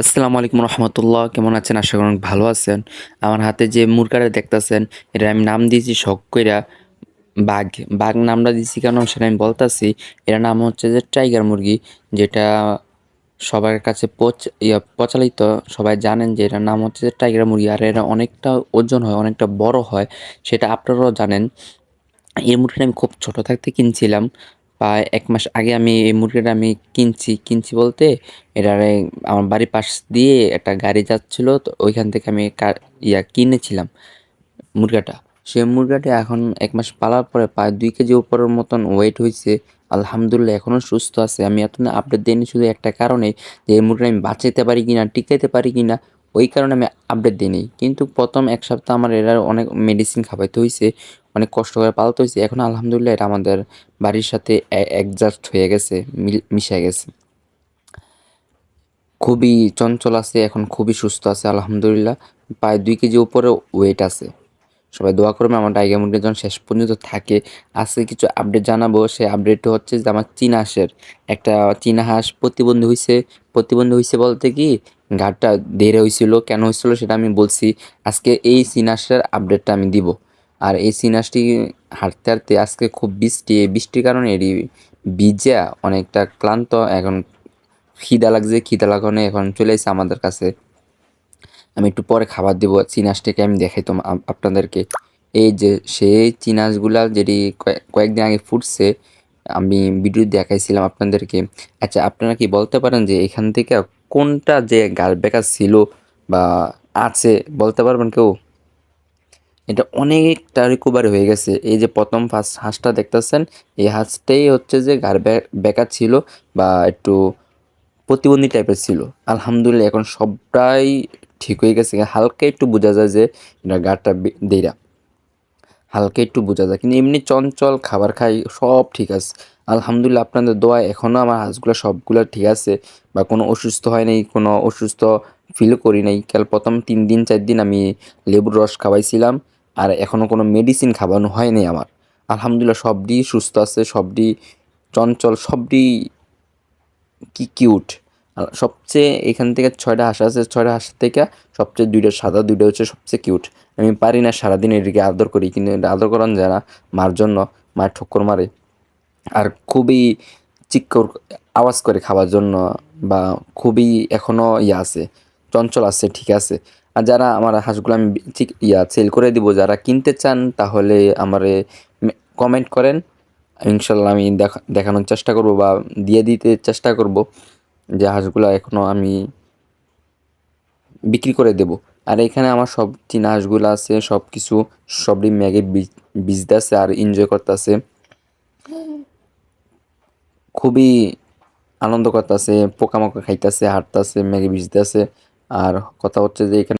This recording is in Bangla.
আসসালামু আলাইকুম রহমতুল্লাহ, কেমন আছেন? আশা করি অনেক ভালো আছেন। আমার হাতে যে মুরগাটা দেখতাছেন এটা আমি নাম দিয়েছি শখ কইরা বাঘ। বাঘ নামটা দিয়েছি কেন সেটা আমি বলতাছি। এর নাম হচ্ছে যে টাইগার মুরগি, যেটা সবার কাছে পচ প্রচলিত। সবাই জানেন যে এটার নাম হচ্ছে যে টাইগার মুরগি, আর এরা অনেকটা ওজন হয়, অনেকটা বড় হয়, সেটা আপনারাও জানেন। এই মুরগিটা আমি খুব ছোট থাকতে কিনছিলাম। প্রায় এক মাস আগে আমি এই মুরগিটা আমি কিনছি কিনছি বলতে এটারে আমার বাড়ির পাশ দিয়ে একটা গাড়ি যাচ্ছিল, তো ওইখান থেকে আমি কা- ইয়া কিনেছিলাম মুরগাটা। সে মুরগাটা এখন এক মাস পালার পরে প্রায় দুই কেজি উপরের মতন ওয়েট হয়েছে আলহামদুলিল্লাহ এখনও সুস্থ আছে। আমি এত আপডেট দিইনি শুধু একটা কারণে যে এই মুরগিটা আমি বাঁচাইতে পারি কিনা, টিকাইতে পারি কিনা ওই কারণে আমি আপডেট দিইনি। কিন্তু প্রথম এক সপ্তাহ আমার এরা অনেক মেডিসিন খাওয়াইতে হয়েছে অনেক কষ্ট করে পালতে হয়েছে এখন আলহামদুলিল্লাহ এটা আমাদের বাড়ির সাথে অ্যাডজাস্ট হয়ে গেছে মিশে গেছে। খুবই চঞ্চল আছে, এখন খুবই সুস্থ আছে, আলহামদুলিল্লাহ। প্রায় দুই কেজি উপরে ওয়েট আছে। সবাই দোয়া করবে আমার টাইগার মুরগি যখন শেষ পর্যন্ত থাকে। আজকে কিছু আপডেট জানাব, সেই আপডেটটা হচ্ছে যে আমার চীনা হাঁসের একটা চীনা হাঁস প্রতিবন্ধী হয়েছে প্রতিবন্ধী হয়েছে বলতে কি, ঘাটটা দেরে হয়েছিল কেন হয়েছিল সেটা আমি বলছি। আজকে এই চীনা হাঁসের আপডেটটা আমি দিব। আর এই চীনা হাঁসটি হাঁটতে হাঁটতে আজকে খুব বৃষ্টি বৃষ্টির কারণে এটি ভিজা, অনেকটা ক্লান্ত, এখন খিদা লাগছে, খিদা লাগানো এখন চলে এসেছে আমাদের কাছে। আমি একটু পরে খাবার দেবো। চিনাসটাকে আমি দেখাইতাম আপ- আপনাদেরকে। এই যে সেই চিনাসগুলা যেটি কয়ে- কয়েকদিন আগে ফুটছে, আমি ভিডিও দেখাইছিলাম আপনাদেরকে। আচ্ছা আপনারা কি বলতে পারেন যে এখান থেকে কোনটা যে গাল বেকার ছিল বা আছে, বলতে পারবেন কেউ? এটা অনেকটা রিকভারি হয়ে গেছে। এই যে প্রথম ফার্স্ট হাঁসটা দেখতেছেন, এই হাঁসটাই হচ্ছে যে গার বেকার ছিল বা একটু প্রতিবন্ধী টাইপের ছিল। আলহামদুলিল্লাহ, এখন সবটাই ঠিক হয়ে গেছে। হালকা একটু বোঝা যায় যে এটা গাটা দেরা হালকা একটু বোঝা যায়। কিন্তু এমনি চঞ্চল খাবার খাই, সব ঠিক আছে। আলহামদুলিল্লাহ আপনাদের দোয়া এখনও আমার হাঁসগুলো সবগুলো ঠিক আছে। বা কোনো অসুস্থ হয় নাই, কোনো অসুস্থ ফিল করি নাই। কাল প্রথম তিন দিন, চার দিন আমি লেবুর রস খাওয়াইছিলাম আর এখনও কোনো মেডিসিন খাওয়ানো হয়নি আমার। আলহামদুলিল্লাহ সবটি সুস্থ আছে সবটি চঞ্চল সবটি কি কিউট সবচেয়ে এখান থেকে ছয়টা হাঁস আছে, ছয়টা হাঁস থেকে সবচেয়ে দুইটা সাদা, দুইটা হচ্ছে সবচেয়ে কিউট আমি পারি না সারাদিন এদিকে আদর করি, কিন্তু এটা আদর করান না মার জন্য, মায়ের ঠক্কর মারে। আর খুবই চিক্কর আওয়াজ করে খাওয়ার জন্য বা খুবই এখনও ইয়ে আছে, চঞ্চল আছে, ঠিক আছে। আর যারা আমার হাঁসগুলো আমি ঠিক ইয়া সেল করে দিব, যারা কিনতে চান তাহলে আমারে কমেন্ট করেন। ইনশাল্লাহ আমি দেখা, দেখানোর চেষ্টা করব বা দিয়ে দিতে চেষ্টা করব। যে এখনও আমি বিক্রি করে দেব। আর এখানে আমার সব চিনা হাঁসগুলো আছে সব কিছু সবই ম্যাগে বিজতেছে আর এনজয় করতেছে। খুবই আনন্দ করতেছে, পোকামাকড় খাইতেছে, হাঁটতেছে, ম্যাগে বিজতেছে আর কথা হচ্ছে যে এখানে